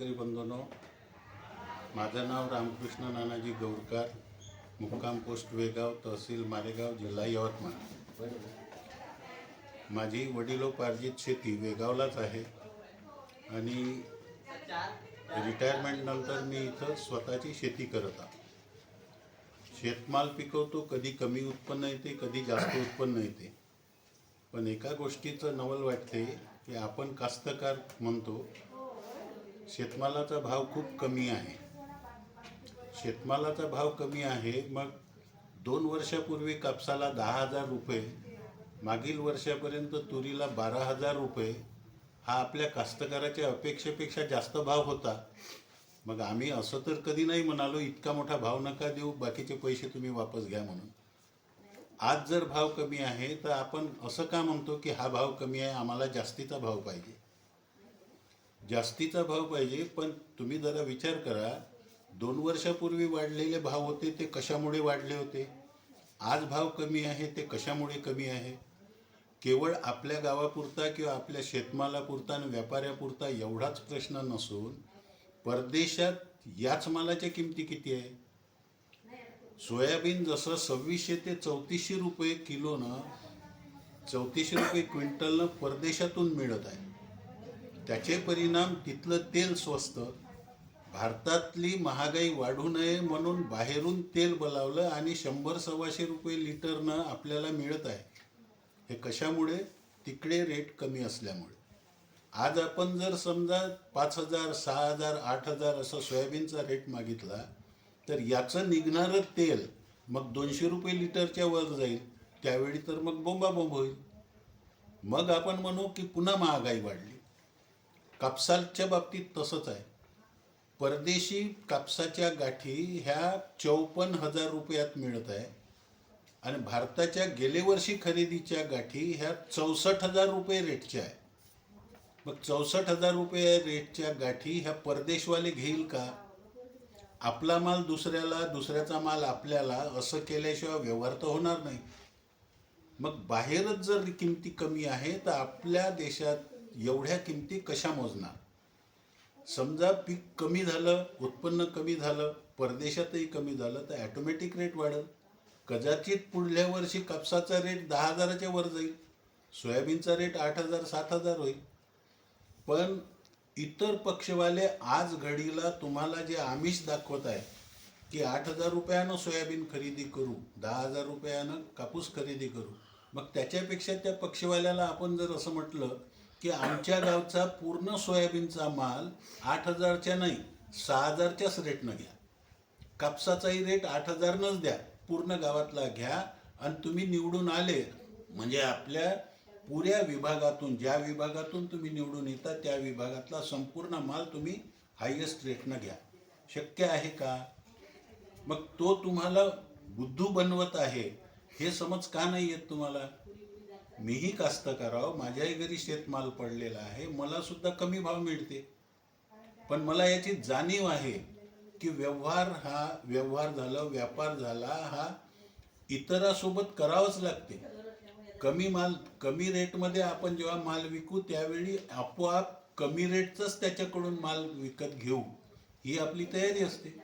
शेतकरी बंधूनो माझं नाव रामकृष्ण नानाजी गौरकार मुक्काम पोस्ट वेगाव तहसील मारेगाव जिल्हा यवतमाळ. माझी वडिलोपार्जित शेती वेगावलाच आहे आणि रिटायरमेंटनंतर मी इथं स्वतःची शेती करत आहे. शेतमाल पिकवतो कधी कमी उत्पन्न येते कधी जास्त उत्पन्न येते. पण एका गोष्टीचं नवल वाटते की आपण कास्तकार म्हणतो शेतमालाचा भाव खूप कमी आहे. शेतमालाचा भाव कमी आहे मग दोन वर्षापूर्वी कापसाला दहा हजार रुपये मागील वर्षापर्यंत तुरीला बारा हजार रुपये हा आपल्या कास्तकाराच्या अपेक्षेपेक्षा जास्त भाव होता. मग आम्ही असं तर कधी नाही म्हणालो इतका मोठा भाव नका देऊ बाकीचे पैसे तुम्ही वापस घ्या म्हणून. आज जर भाव कमी आहे तर आपण असं का म्हणतो की हा भाव कमी आहे आम्हाला जास्तीचा भाव पाहिजे. जास्तीचा भाव पाहिजे पण तुम्ही जरा विचार करा दोन वर्षापूर्वी वाढलेले भाव होते ते कशामुळे वाढले होते? आज भाव कमी आहे ते कशामुळे कमी आहे? केवळ आपल्या गावापुरता किंवा आपल्या शेतमालापुरता आणि व्यापाऱ्यापुरता एवढाच प्रश्न नसून परदेशात याच मालाच्या किमती किती आहे? सोयाबीन जसं सव्वीसशे ते चौतीसशे रुपये किलोनं चौतीसशे रुपये क्विंटलनं परदेशातून मिळत आहे. त्याचे परिणाम तिथलं तेल स्वस्त. भारतातली महागाई वाढू नये म्हणून बाहेरून तेल बोलावलं आणि शंभर सव्वाशे रुपये लिटरनं आपल्याला मिळत आहे. हे कशामुळे? तिकडे रेट कमी असल्यामुळे. आज आपण जर समजा पाच हजार सहा हजार आठ हजार असं सोयाबीनचा रेट मागितला तर याचं निघणारं तेल मग दोनशे रुपये लिटरच्या वर जाईल. त्यावेळी तर मग बोंबाबोंब होईल. मग आपण म्हणू की पुन्हा महागाई वाढली. कापसाच्या बाबतीत तसंच आहे. परदेशी कापसाच्या गाठी ह्या चौपन्न हजार रुपयात मिळत आहे. आणि भारताच्या गेले वर्षी खरेदीच्या गाठी ह्या चौसष्ट हजार रुपये रेटच्या आहे. मग चौसष्ट हजार रुपये रेटच्या गाठी ह्या परदेशवाले घेईल का? आपला माल दुसऱ्याला दुसऱ्याचा माल आपल्याला असं केल्याशिवाय व्यवहार तर होणार नाही. मग बाहेरच जर किमती कमी आहे तर आपल्या देशात एवढ्या किमती कशा मोजणार? समजा पीक कमी झालं उत्पन्न कमी झालं परदेशातही कमी झालं तर ॲटोमॅटिक रेट वाढेल. कदाचित पुढल्या वर्षी कापसाचा रेट दहा हजाराच्या वर जाईल. सोयाबीनचा रेट आठ हजार सात हजार होईल. पण इतर पक्षवाले आज घडीला तुम्हाला जे आमिष दाखवत आहे की आठ हजार रुपयानं सोयाबीन खरेदी करू दहा हजार रुपयानं कापूस खरेदी करू मग त्याच्यापेक्षा त्या पक्षवाल्याला आपण जर असं म्हटलं की आमच्या गावचा पूर्ण सोयाबीनचा माल आठ हजारच्या नाही सहा हजारच्याच रेटनं घ्या. कापसाचाही रेट आठ हजारनंच द्या. पूर्ण गावातला घ्या आणि तुम्ही निवडून आले म्हणजे आपल्या पुऱ्या विभागातून ज्या विभागातून तुम्ही निवडून येता त्या विभागातला संपूर्ण माल तुम्ही हायेस्ट रेटनं घ्या. शक्य आहे का? मग तो तुम्हाला बुद्धू बनवत आहे हे समज का नाही येत तुम्हाला? मीही कास्तकाराव माझ्याही घरी शेतमाल पडलेला आहे मला सुद्धा कमी भाव मिळते. पण मला याची जाणीव आहे की व्यवहार हा व्यवहार झाला व्यापार झाला हा इतरासोबत करावंच लागते. कमी माल कमी रेटमध्ये आपण जेव्हा माल विकू त्यावेळी आपोआप कमी रेटचाच त्याच्याकडून माल विकत घेऊ ही आपली तयारी असते.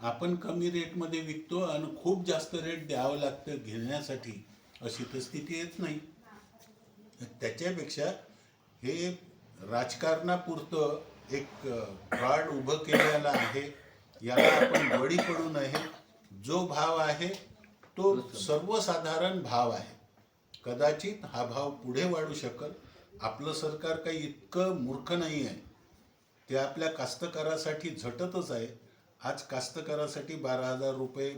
आपण कमी रेटमध्ये विकतो आणि खूप जास्त रेट द्यावं लागतं घेण्यासाठी. अशी तर स्थिती येत नाही. त्याच्यापेक्षा हे राजकारणापुरतं एक फ्रॉड उभं केलेलं आहे याला आपण बळी पडू नये. जो भाव आहे तो सर्वसाधारण भाव आहे. कदाचित हा भाव पुढे वाढू शकल. आपलं सरकार काही इतकं मूर्ख नाही आहे. ते आपल्या कास्तकारासाठी झटतच आहे. आज कास्तकारासाठी बारा हजार रुपये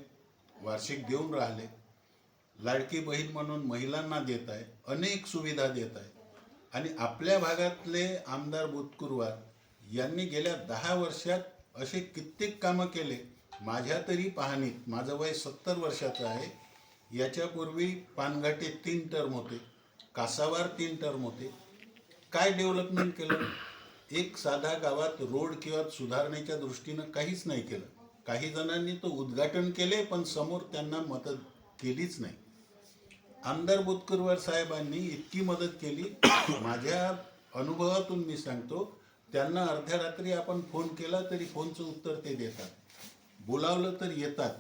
वार्षिक देऊन राहिले. लाडकी बहीण म्हणून महिलांना देत आहे अनेक सुविधा देत आहे. आणि आपल्या भागातले आमदार बुतकुरवार यांनी गेल्या दहा वर्षात असे कित्येक कामं केले. माझ्या तरी पाहणीत माझं वय सत्तर वर्षाचं आहे. याच्यापूर्वी पानघाटे तीन टर्म होते कासावार तीन टर्म होते. काय डेव्हलपमेंट केलं? एक साधा गावात रोड किंवा सुधारणेच्या दृष्टीनं काहीच नाही केलं. काही जणांनी तो उद्घाटन केले पण समोर त्यांना मदत केलीच नाही. आमदार बोतकरवार साहेबांनी इतकी मदत केली. माझ्या अनुभवातून मी सांगतो त्यांना अर्ध्या रात्री आपण फोन केला तरी फोनचं उत्तर ते देतात. बोलावलं तर येतात.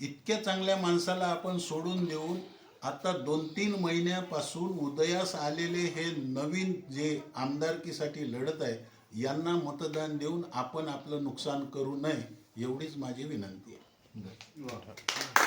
इतक्या चांगल्या माणसाला आपण सोडून देऊन आता दोन तीन महिन्यापासून उदयास आलेले हे नवीन जे आमदारकीसाठी लढत आहे यांना मतदान देऊन आपण आपलं नुकसान करू नये एवढीच माझी विनंती आहे.